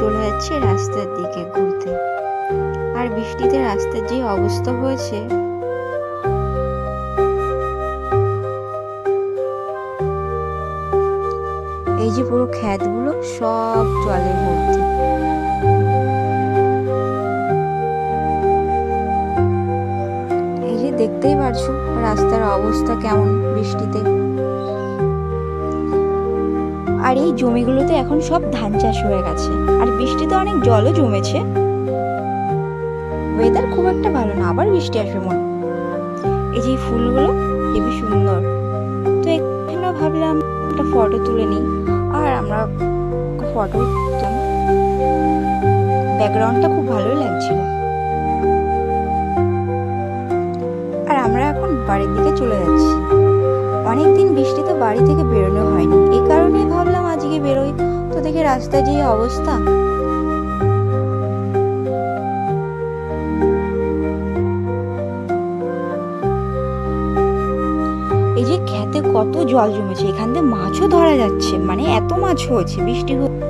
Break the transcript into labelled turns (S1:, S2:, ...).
S1: চলে যাচ্ছে রাস্তার দিকে ঘুরতে। আর বৃষ্টিতে রাস্তার যে অবস্থা হয়েছে। এই যে পুরো ক্ষেতগুলো, সব জলে ভর্তি এই যে দেখতেই পারছ রাস্তার অবস্থা কেমন বৃষ্টিতে। আর এই জমিগুলোতে এখন সব ধান চাষ হয়ে গেছে। আর বৃষ্টিতে অনেক জলও জমেছে। ওয়েদার খুব একটা ভালো না, আবার বৃষ্টি আসবে মনে এই যে ফুলগুলো হেবি সুন্দর। তো এখানে ভাবলাম একটা ফটো তুলে নিই। আর আমরা ফটো তুলতাম ব্যাকগ্রাউন্ডটা খুব ভালোই লাগছিল। আর আমরা এখন বাড়ির দিকে চলে যাচ্ছি। অনেকদিন বৃষ্টিতে বাড়ি থেকে বেরোনো তো দেখি রাস্তায় যে অবস্থা। এই যে খেতে কত জল জমেছে, এখান দিয়ে মাছও ধরা যাচ্ছে মানে এত মাছ হয়েছে, বৃষ্টি হয়ে